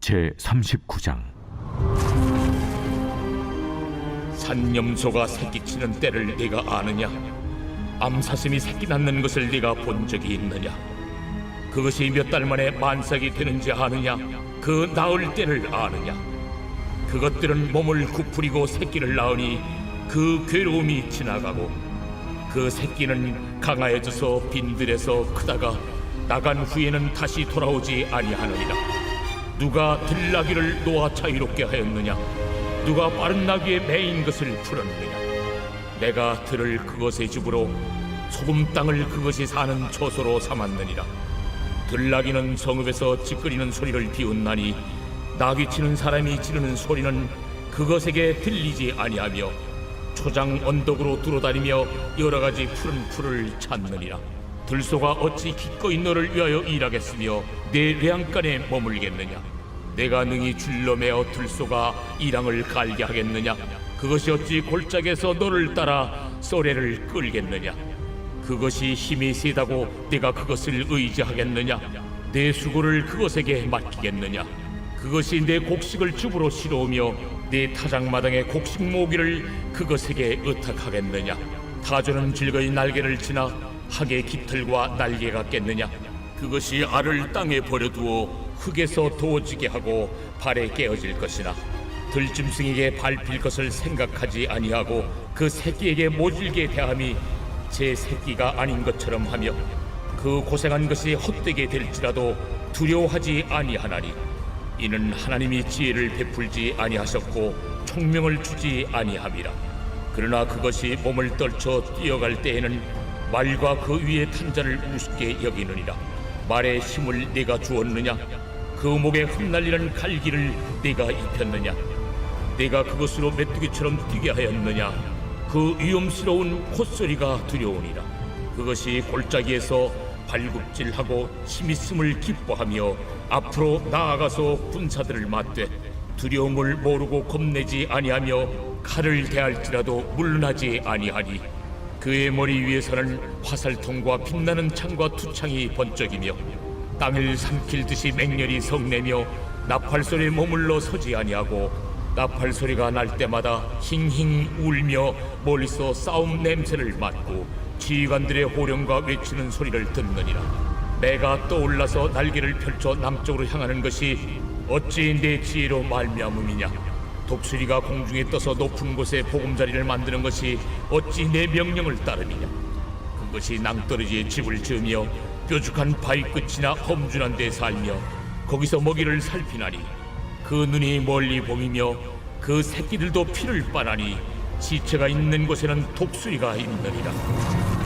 제 39장 산염소가 새끼치는 때를 네가 아느냐? 암사슴이 새끼 낳는 것을 네가 본 적이 있느냐? 그것이 몇 달 만에 만삭이 되는지 아느냐? 그 나을 때를 아느냐? 그것들은 몸을 구부리고 새끼를 낳으니 그 괴로움이 지나가고 그 새끼는 강하여져서 빈들에서 크다가 나간 후에는 다시 돌아오지 아니하느니라. 누가 들나귀를 놓아 자유롭게 하였느냐? 누가 빠른 나귀에 매인 것을 풀었느냐? 내가 들을 그것의 집으로 소금 땅을 그것이 사는 처소로 삼았느니라. 들나귀는 성읍에서 찌끄리는 소리를 비웃나니 나귀 치는 사람이 지르는 소리는 그것에게 들리지 아니하며 초장 언덕으로 두루다니며 여러 가지 푸른 풀을 찾느니라. 들소가 어찌 기꺼이 너를 위하여 일하겠으며 내 외양간에 머물겠느냐? 내가 능히 줄러매어 들소가 이랑을 갈게 하겠느냐? 그것이 어찌 골짜기에서 너를 따라 쏘레를 끌겠느냐? 그것이 힘이 세다고 내가 그것을 의지하겠느냐? 내 수고를 그것에게 맡기겠느냐? 그것이 내 곡식을 줍으로 실어오며 내 타작마당의 곡식 모기를 그것에게 의탁하겠느냐? 타조는 즐거이 날개를 치나 학의 깃털과 날개가 깼느냐? 그것이 알을 땅에 버려두어 흙에서 도어지게 하고 발에 깨어질 것이나? 들짐승에게 밟힐 것을 생각하지 아니하고 그 새끼에게 모질게 대함이 제 새끼가 아닌 것처럼 하며 그 고생한 것이 헛되게 될지라도 두려워하지 아니하나니? 이는 하나님이 지혜를 베풀지 아니하셨고 총명을 주지 아니함이라. 그러나 그것이 몸을 떨쳐 뛰어갈 때에는 말과 그 위에 탄 자를 우습게 여기느니라. 말의 힘을 네가 주었느냐? 그 목에 흩날리는 갈기를 네가 입혔느냐? 내가 그것으로 메뚜기처럼 뛰게 하였느냐? 그 위험스러운 콧소리가 두려우니라. 그것이 골짜기에서 발굽질하고 힘있음을 기뻐하며 앞으로 나아가서 군사들을 맞되 두려움을 모르고 겁내지 아니하며 칼을 대할지라도 물러나지 아니하니 그의 머리 위에서는 화살통과 빛나는 창과 투창이 번쩍이며 땅을 삼킬 듯이 맹렬히 성내며 나팔 소리에 머물러 서지 아니하고 나팔 소리가 날 때마다 힝힝 울며 멀리서 싸움 냄새를 맡고 지휘관들의 호령과 외치는 소리를 듣느니라. 내가 떠올라서 날개를 펼쳐 남쪽으로 향하는 것이 어찌 내 지혜로 말미암음이냐 독수리가 공중에 떠서 높은 곳에 보금자리를 만드는 것이 어찌 내 명령을 따름이냐? 그것이 낭떠러지에 집을 지으며 뾰족한 바위 끝이나 험준한 데 살며 거기서 먹이를 살피나니 그 눈이 멀리 봄이며 그 새끼들도 피를 빨아니 지체가 있는 곳에는 독수리가 있느니라